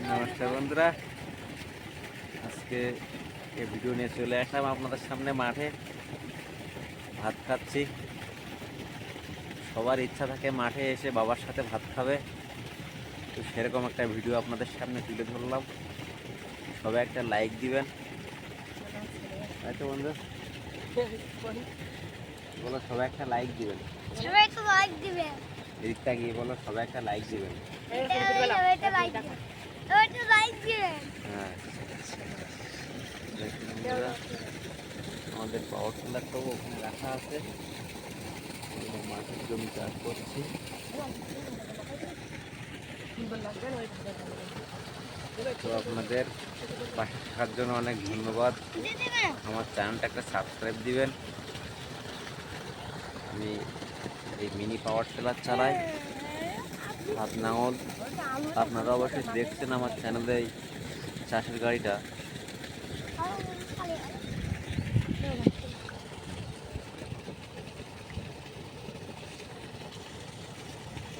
নমস্কার বন্ধুরা। আজকে এই ভিডিও নিয়ে চলে আসলাম আপনাদের সামনে মাঠে। ভাত খাচ্ছি। সবার ইচ্ছা থাকে মাঠে এসে বাবার সাথে ভাত খাবে। তো সেরকম একটা ভিডিও আপনাদের সামনে তুলে ধরলাম। সবাই একটা লাইক দিবেন। বন্ধু? বলো সবাই একটা লাইক দিবেন। সবাই তো লাইক দিবে। এদিকটা গিয়ে বলো সবাই একটা লাইক দিবেন। এটা লাইক দিবে এটা লাইক দিবে হ্যাঁ আমাদের পাওয়ার টিলারটাও ওখানে রাখা আছে। মাঠের জমি চাষ করছি। তো আপনাদের পাশে থাকার জন্য অনেক ধন্যবাদ। আমার চ্যানেলটা একটা সাবস্ক্রাইব দিবেন। আমি এই মিনি পাওয়ার টিলার চালাই। হাত নাঙল আপনারা অবশ্যই দেখছেন আমার চ্যানেলে চাষের গাড়িটা। Kalian.